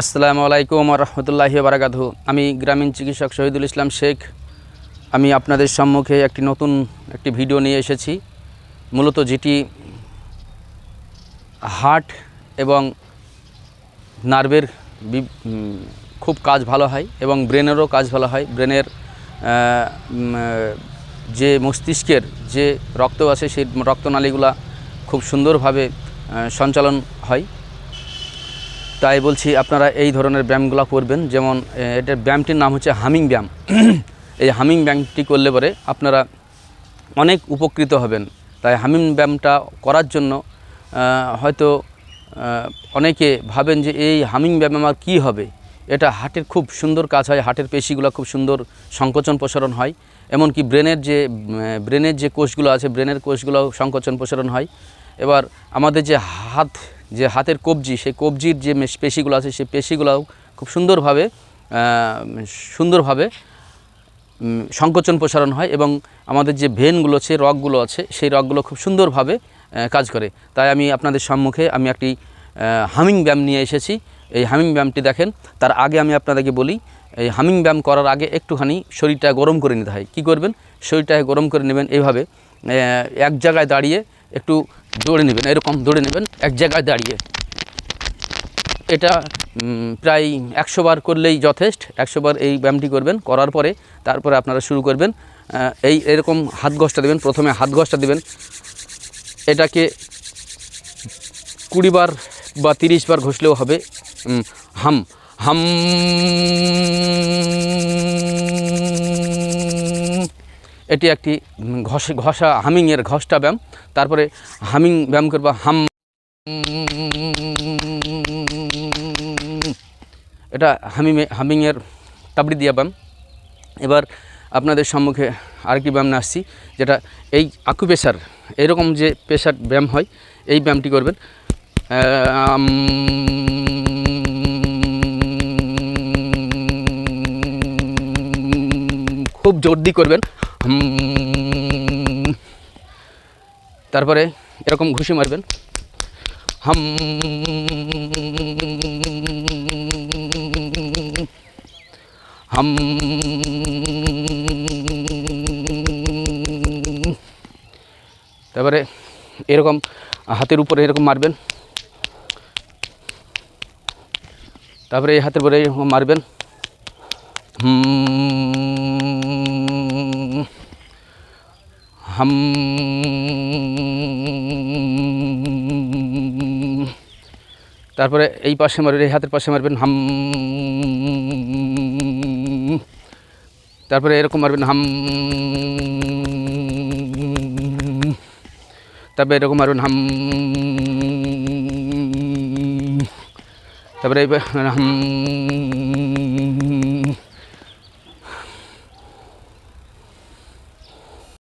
আসসালামু আলাইকুম রহমতুল্লাহি বারাকাতু আমি গ্রামীণ চিকিৎসক শহীদুল ইসলাম শেখ। আমি আপনাদের সম্মুখে একটি নতুন একটি ভিডিও নিয়ে এসেছি। মূলত যেটি হার্ট এবং নার্ভের খুব কাজ ভালো হয় এবং ব্রেনেরও কাজ ভালো হয়। ব্রেনের যে মস্তিষ্কের যে রক্ত আছে সেই রক্তনালীগুলা খুব সুন্দরভাবে সঞ্চালন হয়। তাই বলছি আপনারা এই ধরনের ব্যায়ামগুলো করবেন। যেমন এটার ব্যায়ামটির নাম হচ্ছে হামিং ব্যায়াম। এই হামিং ব্যায়ামটি করলে পরে আপনারা অনেক উপকৃত হবেন। তাই হামিং ব্যায়ামটা করার জন্য হয়তো অনেকে ভাবেন যে এই হামিং ব্যায়াম আমার কী হবে? এটা হার্টের খুব সুন্দর কাজ হয় হার্টের পেশিগুলো খুব সুন্দর সংকোচন প্রসারণ হয়। এমনকি ব্রেনের যে ব্রেনের যে কোষগুলো আছে, ব্রেনের কোষগুলো সংকোচন প্রসারণ হয়। এবার আমাদের যে হাত যে হাতের কবজি সেই কবজির যে পেশিগুলো আছে সেই পেশিগুলোও খুব সুন্দরভাবে সুন্দরভাবে সংকোচন প্রসারণ হয় এবং আমাদের যে ভেনগুলো আছে রগগুলো আছে সেই রগগুলো খুব সুন্দরভাবে কাজ করে। তাই আমি আপনাদের সম্মুখে আমি একটি হামিং ব্যায়াম নিয়ে এসেছি। এই হামিং ব্যায়ামটি দেখেন তার আগে আমি আপনাদেরকে বলি এই হামিং ব্যায়াম করার আগে একটুখানি শরীরটা গরম করে নিতে হয়। কী করবেন? শরীরটাকে গরম করে নেবেন এইভাবে আহ, এক জায়গায় দাঁড়িয়ে একটু দৌড়ে নেবেন, এরকম দৌড়ে নেবেন, এক জায়গায় দাঁড়িয়ে। এটা প্রায় একশো বার করলেই যথেষ্ট, একশো বার এই ব্যায়ামটি করবেন, করার পরে তারপরে আপনারা শুরু করবেন এই এরকম হাত ঘষটা দেবেন, প্রথমে হাত ঘষটা দেবেন। এটাকে কুড়ি বার বা তিরিশ বার ঘষলেও হবে হাম হাম। এটি একটি ঘষ, ঘষা হামিংয়ের ঘষটা ব্যায়াম। তারপরে হামিং ব্যায়াম করবা, হাম, এটা হামিমে, হামিংয়ের তাবড়ি দিয়া ব্যায়াম। এবার আপনাদের সম্মুখে আরেকটি ব্যায়াম আসছি, যেটা এই আকু প্রেশার এরকম যে প্রেশার ব্যায়াম হয়, এই ব্যায়ামটি করবেন। খুব জোর দিয়ে করবেন। তারপরে এরকম ঘুষি মারবেন। হাম। হাম। তারপরে এরকম হাতের উপরে এরকম মারবেন। তারপরে এই হাতের উপরে মারবেন। হুম। হাম। তারপরে এই পাশে মারবেন, এই হাতের পাশে মারবেন, হাম। তারপরে এরকম মারবেন, হাম। তারপরে এরকম মারবেন, হাম। তারপরে হাম।